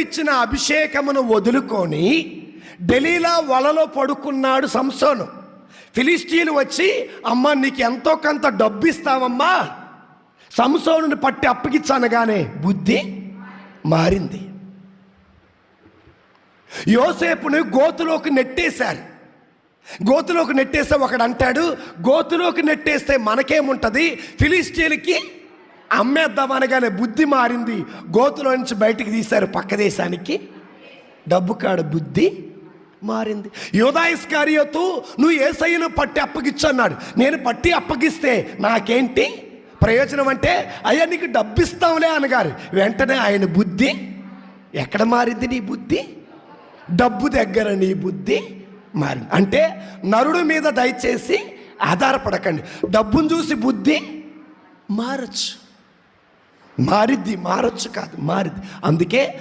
దేవుడిచ్చిన అభిషేకమును వదులుకొని డెలీలా వలలో పడుకున్నాడు సంసోను. ఫిలిస్టీలు వచ్చి అమ్మ నీకు ఎంతో కొంత డబ్బు ఇస్తావమ్మా సంసోనుని పట్టి అప్పగిచ్చనగానే బుద్ధి మారింది. యోసేపుని గోతులోకి నెట్టేశారు. గోతులోకి నెట్టేస్తే ఒకడు అంటాడు గోతులోకి నెట్టేస్తే మనకేముంటుంది? ఫిలిస్టీన్కి అమ్మేద్దాం అనగానే బుద్ధి మారింది. గోతులో నుంచి బయటికి తీశారు పక్క దేశానికి. డబ్బు కాడ బుద్ధి మారింది. యోధాయిస్కారియోతు నువ్వు ఏసయ్యను పట్టి అప్పగిచ్చు అన్నాడు నేను పట్టి అప్పగిస్తే నాకేంటి ప్రయోజనం అంటే అయ్యా నీకు డబ్బు ఇస్తాంలే అనగారు. వెంటనే ఆయన బుద్ధి ఎక్కడ మారింది నీ బుద్ధి? డబ్బు దగ్గర నీ బుద్ధి మారింది. అంటే నరుడు మీద దయచేసి ఆధారపడకండి. డబ్బును చూసి బుద్ధి మారచ్చు. మారిద్ది మారచ్చు కాదు మారిద్ది. అందుకే